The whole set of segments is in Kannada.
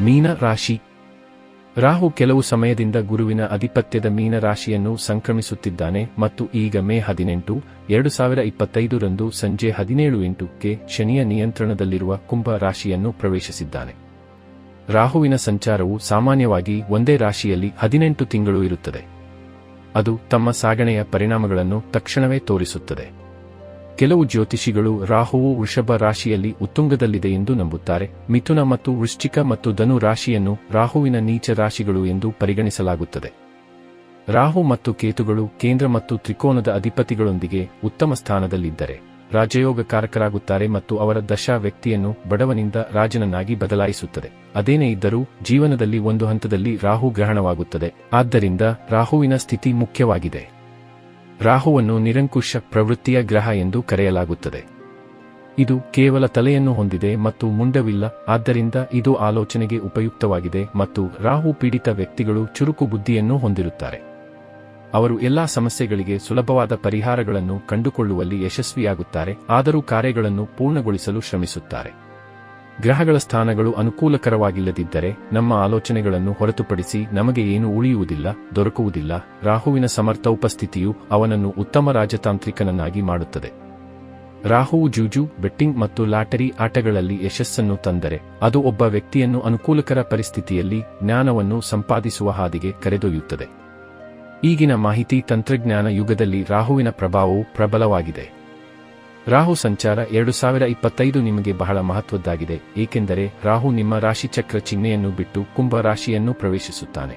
ಮೀನ ರಾಶಿ ರಾಹು ಕೆಲವು ಸಮಯದಿಂದ ಗುರುವಿನ ಅಧಿಪತ್ಯದ ಮೀನ ರಾಶಿಯನ್ನು ಸಂಕ್ರಮಿಸುತ್ತಿದ್ದಾನೆ ಮತ್ತು ಈಗ ಮೇ ಹದಿನೆಂಟು, ಎರಡು ಸಾವಿರ ಇಪ್ಪತ್ತೈದರಂದು ಸಂಜೆ ಹದಿನೇಳು ಎಂಟುಕ್ಕೆ ಶನಿಯ ನಿಯಂತ್ರಣದಲ್ಲಿರುವ ಕುಂಭ ರಾಶಿಯನ್ನು ಪ್ರವೇಶಿಸಿದ್ದಾನೆ. ರಾಹುವಿನ ಸಂಚಾರವು ಸಾಮಾನ್ಯವಾಗಿ ಒಂದೇ ರಾಶಿಯಲ್ಲಿ ಹದಿನೆಂಟು ತಿಂಗಳು ಇರುತ್ತದೆ. ಅದು ತಮ್ಮ ಸಾಗಣೆಯ ಪರಿಣಾಮಗಳನ್ನು ತಕ್ಷಣವೇ ತೋರಿಸುತ್ತದೆ. ಕೆಲವು ಜ್ಯೋತಿಷಿಗಳು ರಾಹುವು ವೃಷಭ ರಾಶಿಯಲ್ಲಿ ಉತ್ತುಂಗದಲ್ಲಿದೆ ಎಂದು ನಂಬುತ್ತಾರೆ. ಮಿಥುನ ಮತ್ತು ವೃಶ್ಚಿಕ ಮತ್ತು ಧನು ರಾಶಿಯನ್ನು ರಾಹುವಿನ ನೀಚ ರಾಶಿಗಳು ಎಂದು ಪರಿಗಣಿಸಲಾಗುತ್ತದೆ. ರಾಹು ಮತ್ತು ಕೇತುಗಳು ಕೇಂದ್ರ ಮತ್ತು ತ್ರಿಕೋನದ ಅಧಿಪತಿಗಳೊಂದಿಗೆ ಉತ್ತಮ ಸ್ಥಾನದಲ್ಲಿದ್ದರೆ ರಾಜಯೋಗಕಾರಕರಾಗುತ್ತಾರೆ ಮತ್ತು ಅವರ ದಶಾ ವ್ಯಕ್ತಿಯನ್ನು ಬಡವನಿಂದ ರಾಜನನ್ನಾಗಿ ಬದಲಾಯಿಸುತ್ತದೆ. ಅದೇನೇ ಇದ್ದರೂ ಜೀವನದಲ್ಲಿ ಒಂದು ಹಂತದಲ್ಲಿ ರಾಹು ಗ್ರಹಣವಾಗುತ್ತದೆ. ಆದ್ದರಿಂದ ರಾಹುವಿನ ಸ್ಥಿತಿ ಮುಖ್ಯವಾಗಿದೆ. ರಾಹುವನ್ನು ನಿರಂಕುಶ ಪ್ರವೃತ್ತಿಯ ಗ್ರಹ ಎಂದು ಕರೆಯಲಾಗುತ್ತದೆ. ಇದು ಕೇವಲ ತಲೆಯನ್ನು ಹೊಂದಿದೆ ಮತ್ತು ಮುಂಡವಿಲ್ಲ, ಆದ್ದರಿಂದ ಇದು ಆಲೋಚನೆಗೆ ಉಪಯುಕ್ತವಾಗಿದೆ ಮತ್ತು ರಾಹು ಪೀಡಿತ ವ್ಯಕ್ತಿಗಳು ಚುರುಕು ಬುದ್ಧಿಯನ್ನು ಹೊಂದಿರುತ್ತಾರೆ. ಅವರು ಎಲ್ಲಾ ಸಮಸ್ಯೆಗಳಿಗೆ ಸುಲಭವಾದ ಪರಿಹಾರಗಳನ್ನು ಕಂಡುಕೊಳ್ಳುವಲ್ಲಿ ಯಶಸ್ವಿಯಾಗುತ್ತಾರೆ, ಆದರೂ ಕಾರ್ಯಗಳನ್ನು ಪೂರ್ಣಗೊಳಿಸಲು ಶ್ರಮಿಸುತ್ತಾರೆ. ಗ್ರಹಗಳ ಸ್ಥಾನಗಳು ಅನುಕೂಲಕರವಾಗಿಲ್ಲದಿದ್ದರೆ ನಮ್ಮ ಆಲೋಚನೆಗಳನ್ನು ಹೊರತುಪಡಿಸಿ ನಮಗೆ ಏನು ಉಳಿಯುವುದಿಲ್ಲ, ದೊರಕುವುದಿಲ್ಲ. ರಾಹುವಿನ ಸಮರ್ಥ ಉಪಸ್ಥಿತಿಯು ಅವನನ್ನು ಉತ್ತಮ ರಾಜತಾಂತ್ರಿಕನನ್ನಾಗಿ ಮಾಡುತ್ತದೆ. ರಾಹುವು ಜೂಜು, ಬೆಟ್ಟಿಂಗ್ ಮತ್ತು ಲಾಟರಿ ಆಟಗಳಲ್ಲಿ ಯಶಸ್ಸನ್ನು ತಂದರೆ ಅದು ಒಬ್ಬ ವ್ಯಕ್ತಿಯನ್ನು ಅನುಕೂಲಕರ ಪರಿಸ್ಥಿತಿಯಲ್ಲಿ ಜ್ಞಾನವನ್ನು ಸಂಪಾದಿಸುವ ಹಾದಿಗೆ ಕರೆದೊಯ್ಯುತ್ತದೆ. ಈಗಿನ ಮಾಹಿತಿ ತಂತ್ರಜ್ಞಾನ ಯುಗದಲ್ಲಿ ರಾಹುವಿನ ಪ್ರಭಾವವು ಪ್ರಬಲವಾಗಿದೆ. ರಾಹು ಸಂಚಾರ ಎರಡು ಸಾವಿರ ಇಪ್ಪತ್ತೈದು ನಿಮಗೆ ಬಹಳ ಮಹತ್ವದ್ದಾಗಿದೆ, ಏಕೆಂದರೆ ರಾಹು ನಿಮ್ಮ ರಾಶಿಚಕ್ರ ಚಿಹ್ನೆಯನ್ನು ಬಿಟ್ಟು ಕುಂಭ ರಾಶಿಯನ್ನು ಪ್ರವೇಶಿಸುತ್ತಾನೆ.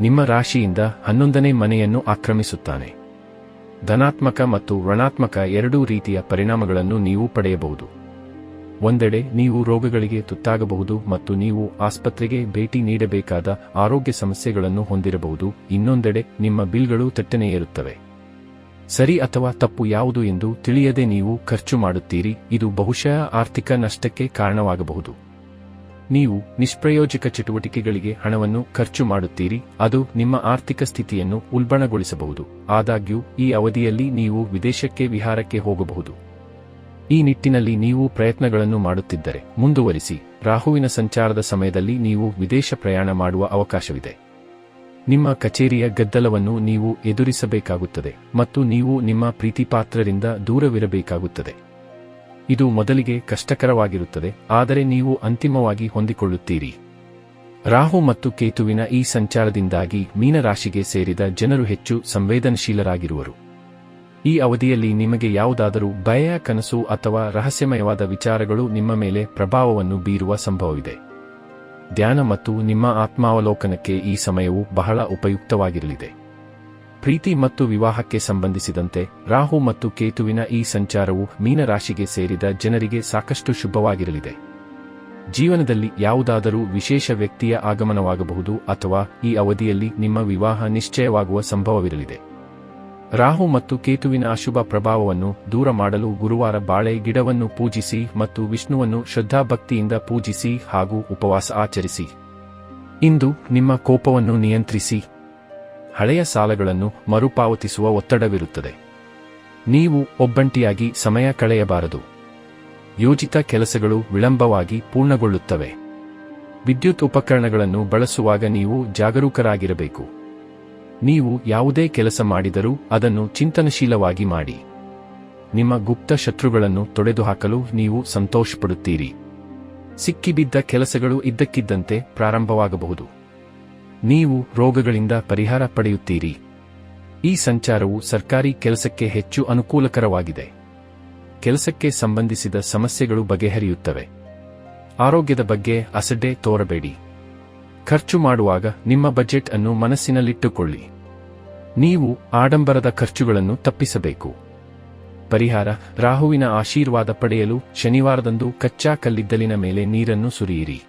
ನಿಮ್ಮ ರಾಶಿಯಿಂದ ಹನ್ನೊಂದನೇ ಮನೆಯನ್ನು ಆಕ್ರಮಿಸುತ್ತಾನೆ. ಧನಾತ್ಮಕ ಮತ್ತು ಋಣಾತ್ಮಕ ಎರಡೂ ರೀತಿಯ ಪರಿಣಾಮಗಳನ್ನು ನೀವು ಪಡೆಯಬಹುದು. ಒಂದೆಡೆ ನೀವು ರೋಗಗಳಿಗೆ ತುತ್ತಾಗಬಹುದು ಮತ್ತು ನೀವು ಆಸ್ಪತ್ರೆಗೆ ಭೇಟಿ ನೀಡಬೇಕಾದ ಆರೋಗ್ಯ ಸಮಸ್ಯೆಗಳನ್ನು ಹೊಂದಿರಬಹುದು, ಇನ್ನೊಂದೆಡೆ ನಿಮ್ಮ ಬಿಲ್ಗಳು ತಟ್ಟನೆ ಏರುತ್ತವೆ ಸರಿ ಅಥವಾ ತಪ್ಪು ಯಾವುದು ಎಂದು ತಿಳಿಯದೆ ನೀವು ಖರ್ಚು ಮಾಡುತ್ತೀರಿ, ಇದು ಬಹುಶಃ ಆರ್ಥಿಕ ನಷ್ಟಕ್ಕೆ ಕಾರಣವಾಗಬಹುದು. ನೀವು ನಿಷ್ಪ್ರಯೋಜಕ ಚಟುವಟಿಕೆಗಳಿಗೆ ಹಣವನ್ನು ಖರ್ಚು ಮಾಡುತ್ತೀರಿ, ಅದು ನಿಮ್ಮ ಆರ್ಥಿಕ ಸ್ಥಿತಿಯನ್ನು ಉಲ್ಬಣಗೊಳಿಸಬಹುದು. ಆದಾಗ್ಯೂ, ಈ ಅವಧಿಯಲ್ಲಿ ನೀವು ವಿದೇಶಕ್ಕೆ ವಿಹಾರಕ್ಕೆ ಹೋಗಬಹುದು. ಈ ನಿಟ್ಟಿನಲ್ಲಿ ನೀವು ಪ್ರಯತ್ನಗಳನ್ನು ಮಾಡುತ್ತಿದ್ದರೆ, ಮುಂದುವರಿಸಿ. ರಾಹುವಿನ ಸಂಚಾರದ ಸಮಯದಲ್ಲಿ ನೀವು ವಿದೇಶ ಪ್ರಯಾಣ ಮಾಡುವ ಅವಕಾಶವಿದೆ. ನಿಮ್ಮ ಕಚೇರಿಯ ಗದ್ದಲವನ್ನು ನೀವು ಎದುರಿಸಬೇಕಾಗುತ್ತದೆ ಮತ್ತು ನೀವು ನಿಮ್ಮ ಪ್ರೀತಿಪಾತ್ರರಿಂದ ದೂರವಿರಬೇಕಾಗುತ್ತದೆ. ಇದು ಮೊದಲಿಗೆ ಕಷ್ಟಕರವಾಗಿರುತ್ತದೆ, ಆದರೆ ನೀವು ಅಂತಿಮವಾಗಿ ಹೊಂದಿಕೊಳ್ಳುತ್ತೀರಿ. ರಾಹು ಮತ್ತು ಕೇತುವಿನ ಈ ಸಂಚಾರದಿಂದಾಗಿ ಮೀನರಾಶಿಗೆ ಸೇರಿದ ಜನರು ಹೆಚ್ಚು ಸಂವೇದನಶೀಲರಾಗಿರುವರು. ಈ ಅವಧಿಯಲ್ಲಿ ನಿಮಗೆ ಯಾವುದಾದರೂ ಭಯ, ಕನಸು ಅಥವಾ ರಹಸ್ಯಮಯವಾದ ವಿಚಾರಗಳು ನಿಮ್ಮ ಮೇಲೆ ಪ್ರಭಾವವನ್ನು ಬೀರುವ ಸಂಭವವಿದೆ. ಧ್ಯಾನ ಮತ್ತು ನಿಮ್ಮ ಆತ್ಮಾವಲೋಕನಕ್ಕೆ ಈ ಸಮಯವು ಬಹಳ ಉಪಯುಕ್ತವಾಗಿರಲಿದೆ. ಪ್ರೀತಿ ಮತ್ತು ವಿವಾಹಕ್ಕೆ ಸಂಬಂಧಿಸಿದಂತೆ ರಾಹು ಮತ್ತು ಕೇತುವಿನ ಈ ಸಂಚಾರವು ಮೀನರಾಶಿಗೆ ಸೇರಿದ ಜನರಿಗೆ ಸಾಕಷ್ಟು ಶುಭವಾಗಿರಲಿದೆ. ಜೀವನದಲ್ಲಿ ಯಾವುದಾದರೂ ವಿಶೇಷ ವ್ಯಕ್ತಿಯ ಆಗಮನವಾಗಬಹುದು ಅಥವಾ ಈ ಅವಧಿಯಲ್ಲಿ ನಿಮ್ಮ ವಿವಾಹ ನಿಶ್ಚಯವಾಗುವ ಸಂಭವವಿರಲಿದೆ. ರಾಹು ಮತ್ತು ಕೇತುವಿನ ಅಶುಭ ಪ್ರಭಾವವನ್ನು ದೂರ ಮಾಡಲು ಗುರುವಾರ ಬಾಳೆ ಗಿಡವನ್ನು ಪೂಜಿಸಿ ಮತ್ತು ವಿಷ್ಣುವನ್ನು ಶ್ರದ್ಧಾಭಕ್ತಿಯಿಂದ ಪೂಜಿಸಿ ಹಾಗೂ ಉಪವಾಸ ಆಚರಿಸಿ. ಇಂದು ನಿಮ್ಮ ಕೋಪವನ್ನು ನಿಯಂತ್ರಿಸಿ. ಹಳೆಯ ಸಾಲಗಳನ್ನು ಮರುಪಾವತಿಸುವ ಒತ್ತಡವಿರುತ್ತದೆ. ನೀವು ಒಬ್ಬಂಟಿಯಾಗಿ ಸಮಯ ಕಳೆಯಬಾರದು. ಯೋಜಿತ ಕೆಲಸಗಳು ವಿಳಂಬವಾಗಿ ಪೂರ್ಣಗೊಳ್ಳುತ್ತವೆ. ವಿದ್ಯುತ್ ಉಪಕರಣಗಳನ್ನು ಬಳಸುವಾಗ ನೀವು ಜಾಗರೂಕರಾಗಿರಬೇಕು. ನೀವು ಯಾವುದೇ ಕೆಲಸ ಮಾಡಿದರೂ ಅದನ್ನು ಚಿಂತನಶೀಲವಾಗಿ ಮಾಡಿ. ನಿಮ್ಮ ಗುಪ್ತ ಶತ್ರುಗಳನ್ನು ತೊಡೆದುಹಾಕಲು ನೀವು ಸಂತೋಷಪಡುತ್ತೀರಿ. ಸಿಕ್ಕಿಬಿದ್ದ ಕೆಲಸಗಳು ಇದ್ದಕ್ಕಿದ್ದಂತೆ ಪ್ರಾರಂಭವಾಗಬಹುದು. ನೀವು ರೋಗಗಳಿಂದ ಪರಿಹಾರ ಪಡೆಯುತ್ತೀರಿ. ಈ ಸಂಚಾರವು ಸರ್ಕಾರಿ ಕೆಲಸಕ್ಕೆ ಹೆಚ್ಚು ಅನುಕೂಲಕರವಾಗಿದೆ. ಕೆಲಸಕ್ಕೆ ಸಂಬಂಧಿಸಿದ ಸಮಸ್ಯೆಗಳು ಬಗೆಹರಿಯುತ್ತವೆ. ಆರೋಗ್ಯದ ಬಗ್ಗೆ ಅಸಡ್ಡೆ ತೋರಬೇಡಿ. ಖರ್ಚು ಮಾಡುವಾಗ ನಿಮ್ಮ ಬಜೆಟ್ ಅನ್ನು ಮನಸ್ಸಿನಲ್ಲಿಟ್ಟುಕೊಳ್ಳಿ. ನೀವು ಆಡಂಬರದ ಖರ್ಚುಗಳನ್ನು ತಪ್ಪಿಸಬೇಕು. ಪರಿಹಾರ, ರಾಹುವಿನ ಆಶೀರ್ವಾದ ಪಡೆಯಲು ಶನಿವಾರದಂದು ಕಚ್ಚಾ ಕಲ್ಲಿದ್ದಲಿನ ಮೇಲೆ ನೀರನ್ನು ಸುರಿಯಿರಿ.